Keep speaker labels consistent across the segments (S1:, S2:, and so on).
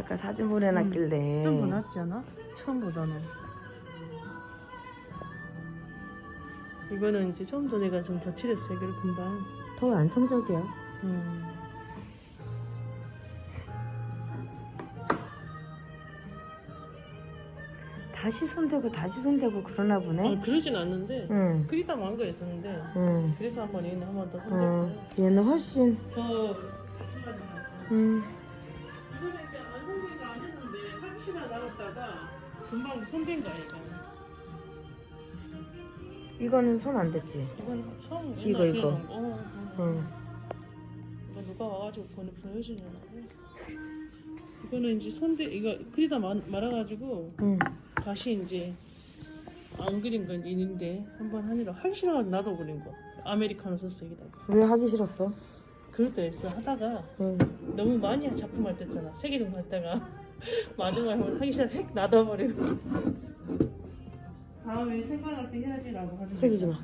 S1: 아까 사진 보내놨길래
S2: 좀더 낫지 않아? 처음 보다는. 이거는 이제 처음부터 내가 좀 더 칠했어 이걸 금방.
S1: 더 완성적이야.
S2: 음.
S1: 다시 손대고 다시 손대고 그러나 보네.
S2: 아, 그러진 않는데
S1: 응.
S2: 그리다 만 거였었는데
S1: 응.
S2: 그래서 한번 얘는 한번더
S1: 어,
S2: 손댔고
S1: 얘는 훨씬
S2: 더
S1: 음.
S2: 남았다가 금방 손댄 거야 이거.
S1: 이거는 손 안 댔지.
S2: 이건 처음
S1: 이거,
S2: 옛날
S1: 이거.
S2: 그냥, 어, 어.
S1: 응.
S2: 이거 누가 와가지고 보내 보여주냐고. 이거는 이제 손대 이거 그리다 마, 말아가지고
S1: 응.
S2: 다시 이제 안 그린 건 있는데 한번 하니라 하기 싫어가지고 놔둬버린 거. 아메리카노 소스 여기다가.
S1: 왜 하기 싫었어?
S2: 그럴 때 있어 하다가
S1: 응.
S2: 너무 많이 작품 할 때잖아 세개 정도 했다가 마지막에 하기 싫어 핵 놔둬버리고 다음에 생각할 때 해야지라고 하는
S1: 책이지 마.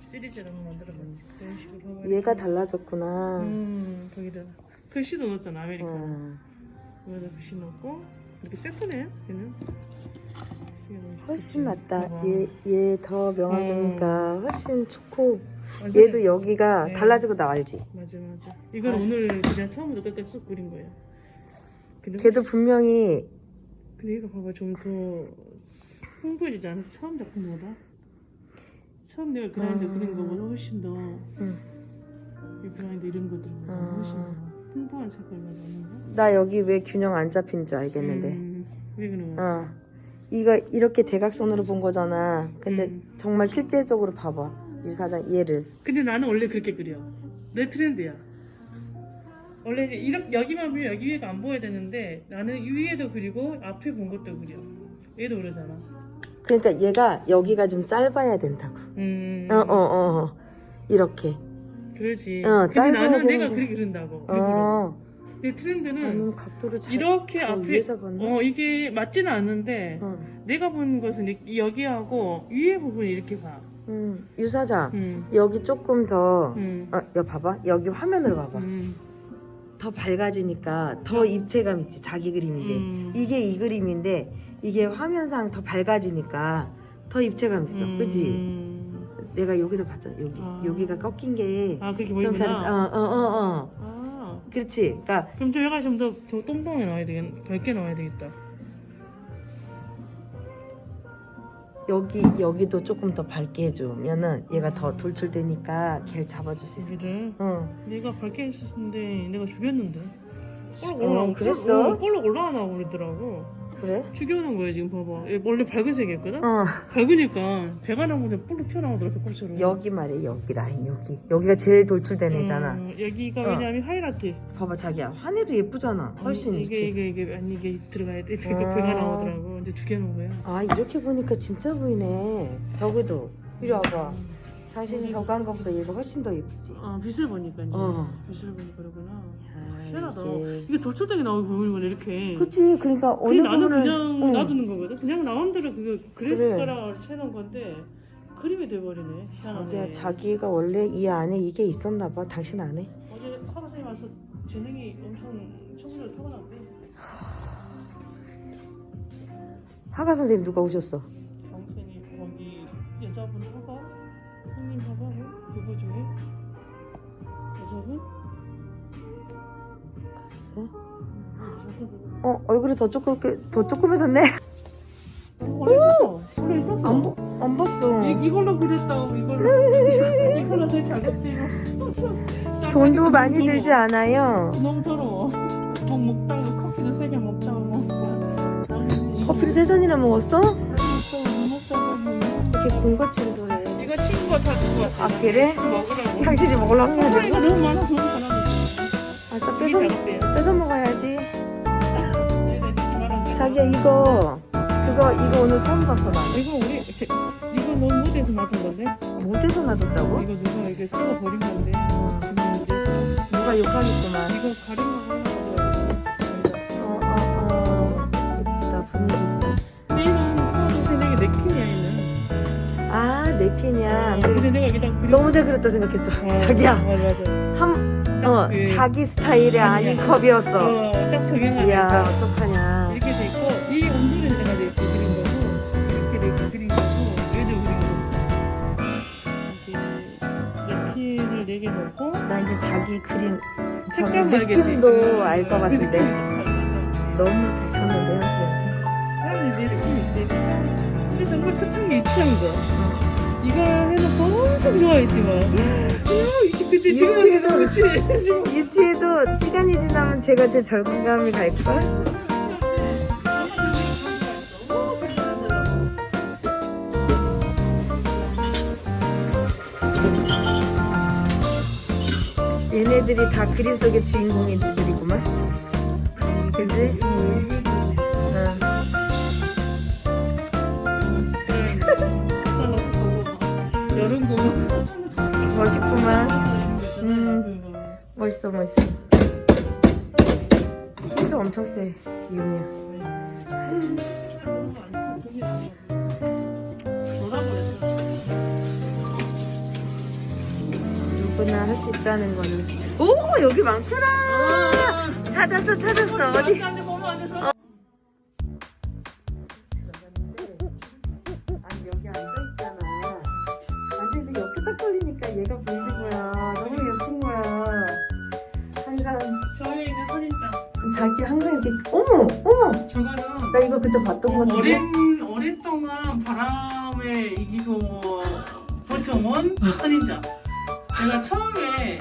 S2: 시리즈로 한번 만들어봤지 그런 식으로
S1: 얘가. 달라졌구나.
S2: 음 거기다 글씨도 넣었잖아 아메리카노
S1: 응.
S2: 여기다 글씨 넣고 이렇게 세트네 얘는
S1: 훨씬 낫다. 얘 얘 더 명확이니까 훨씬 좋고
S2: 맞아.
S1: 얘도 여기가
S2: 네.
S1: 달라지고 나 알지.
S2: 맞아 맞아 이건 오늘 그냥 처음부터 끝까지 쭉 그린 거 야 근데
S1: 걔도 분명히
S2: 근데 이거 봐봐 좀더 풍부해지지 않았어? 처음 작품보다? 처음 내가 그라인드
S1: 음.
S2: 그린 거보다 훨씬 더
S1: 응.
S2: 이 그라인드 이런 것들보다
S1: 음.
S2: 훨씬 더 풍부한 색깔이 나는데
S1: 나 여기 왜 균형 안 잡힌 줄 알겠는데.
S2: 음, 왜 그런 거야?
S1: 어. 이거 이렇게 대각선으로 본 거잖아. 근데
S2: 음.
S1: 정말 실제적으로 봐봐. 유사장 얘를.
S2: 근데 나는 원래 그렇게 그려 내 트렌드야 원래 이제 이렇게 여기만 보면 여기 위에가 안 보여야 되는데 나는 이 위에도 그리고 앞에 본 것도 그려 얘도 그러잖아
S1: 그러니까 얘가 여기가 좀 짧아야 된다고.
S2: 음
S1: 어, 어, 어. 어. 이렇게.
S2: 그러지
S1: 어,
S2: 근데
S1: 짧아야
S2: 나는 내가
S1: 되는데.
S2: 그렇게 그린다고 일부러
S1: 어.
S2: 내 트렌드는
S1: 나는 각도를 잘
S2: 이렇게
S1: 더
S2: 앞에
S1: 위에서?
S2: 어 이게 맞지는 않는데
S1: 어.
S2: 내가 본 것은 이- 여기하고 위에 부분이 이렇게 봐.
S1: 음, 유사장.
S2: 음.
S1: 여기 조금 더
S2: 음.
S1: 어, 여기 봐봐. 여기 화면으로 봐봐.
S2: 음.
S1: 더 밝아지니까 더 입체감 있지. 자기 그림인데.
S2: 음.
S1: 이게 이 그림인데 이게 화면상 더 밝아지니까 더 입체감 있어.
S2: 음.
S1: 그지? 내가 여기도 봤잖아. 여기.
S2: 아.
S1: 여기가 꺾인 게.
S2: 아 그렇게
S1: 좀
S2: 보이구나.
S1: 다르다. 어, 어, 어, 어.
S2: 아
S1: 그렇지. 그러니까
S2: 그럼 좀 얘가 좀더더 똥똥하게 나와야 되겠 밝게 나와야 되겠다.
S1: 여기 여기도 조금 더 밝게 해주면은 얘가 더 돌출되니까 걔를 잡아줄 수 있어.
S2: 여기를
S1: 어.
S2: 내가 밝게 했었는데 내가 죽였는데. 볼록
S1: 어,
S2: 올라오고
S1: 그랬어?
S2: 어, 볼록 올라가나 그러더라고.
S1: 그래?
S2: 죽여놓은 거야 지금 봐봐. 얘 원래 밝은 색이었거든.
S1: 어.
S2: 밝으니까 배가 나오는데 볼록 튀어나오더라고 배꼽처럼.
S1: 여기 말이야. 여기 라인 여기. 여기가 제일 돌출된 애잖아.
S2: 음, 여기가
S1: 어.
S2: 왜냐면 하이라이트.
S1: 봐봐 자기야. 환해도 예쁘잖아. 훨씬
S2: 음, 이게
S1: 이렇게.
S2: 이게 이게 아니 이게 들어가야 돼. 배가
S1: 아.
S2: 배가 나오더라고. 이제 죽여놓은 거야.
S1: 아 이렇게 보니까 진짜 보이네. 저기도 이리 와봐.
S2: 음.
S1: 당신이 저거 한 것보다 얘가 훨씬 더 예쁘지.
S2: 아 빛을 보니까 이제
S1: 어.
S2: 빛을 보니까 그러구나.
S1: 아,
S2: 희한하다.
S1: 이게.
S2: 이게 돌출되게 나오고 보이는 이렇게.
S1: 그치. 그러니까 어느
S2: 나는
S1: 부분을
S2: 그냥
S1: 어.
S2: 놔두는 거거든. 그냥 나온대로 그거 그랬을
S1: 그래.
S2: 채놓은 건데 그림이 돼버리네. 희한하네.
S1: 자기야 자기가 원래 이 안에 이게 있었나 봐. 당신 안에.
S2: 어제 화가 선생님 와서 재능이 엄청 청소를 타고났대.
S1: 하가 선생님 누가 오셨어?
S2: 정선이 거기 여자분 하가 형님 하가 부부 중에 여자분
S1: 글쎄. 어 얼굴이 더 조금 더 조그매졌네.
S2: 원래 있었어. 원래 있었어.
S1: 안, 보, 안 봤어.
S2: 이, 이걸로 그랬다고 이걸로 이걸로 되게 잘했대요.
S1: 돈도 많이 들지 않아요.
S2: 너무 더러워. 뭐 먹다가 커피도 세 개 먹다가 뭐.
S1: 커피를 세 잔이나 먹었어?
S2: 먹다가
S1: 이렇게 군것질도 해.
S2: 이거 친구가 다 주고 왔어.
S1: 아, 그래?
S2: 먹으라고.
S1: 당신이 먹으려고
S2: 아,
S1: 해야
S2: 이거
S1: 돼.
S2: 너무 많아 돈 하나.
S1: 아싸
S2: 작업대요.
S1: 뺏어 먹어야지. 자기야 이거 그거 이거 오늘 처음 봤어 나.
S2: 이거 우리 제- 이거 너무 무대에서 놔둔 건데.
S1: 못해서 놔뒀다고?
S2: 이거 누가 이게 썩어 버린 건데. 무대에서
S1: 누가 욕하겠구만.
S2: 이거 가린 거 핀이야. 근데 내가 여기다 그려.
S1: 너무 잘 그렸다 생각했어.
S2: 어,
S1: 자기야
S2: 맞아 맞아.
S1: 한딱어
S2: 그,
S1: 자기 스타일의 아닌 컵이었어.
S2: 어, 딱 적용하면
S1: 이야
S2: 딱
S1: 어떡하냐.
S2: 이렇게 돼 있고 이 온도를 내가 이렇게 그린 거고 이렇게 돼 있고 그린 거고 얘도 그린 거고 이렇게 연필을 4개 넣고
S1: 나 이제 자기 그림
S2: 색감?
S1: 느낌도 알 것 같은데 너무 좋던데 현수한테.
S2: 사람들이 내 느낌이 있대 근데 정말 초창기 유치한 거 이거 해놓고 엄청 좋아했지만 어, 이제 그때 지금
S1: 유치해도-
S2: 지금
S1: 유치해도 시간이 지나면 제가 제 절감감이 갈걸? 얘네들이 다 그림 속의 주인공이들이구만. 그지? 멋있구만. 음. 멋있어 멋있어. 힘도 엄청 세. 유미야. 누구나 할 수 있다는 거는. 오 여기 많구나. 찾았어 찾았어 어디? 자기 항상 이렇게 어머 어머
S2: 저거는
S1: 나 이거 그때 봤던 거 같은데.
S2: 오랜 오랫동안 바람에 이기고 버텨온 선인장. 내가 처음에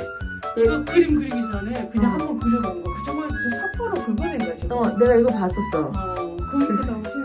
S2: 이거 그림 그리기 전에 그냥
S1: 어.
S2: 한번 그려본 거. 그 정말 저 사포로 긁어낸 지금.
S1: 어 내가 이거 봤었어.
S2: 어, 그러니까 당신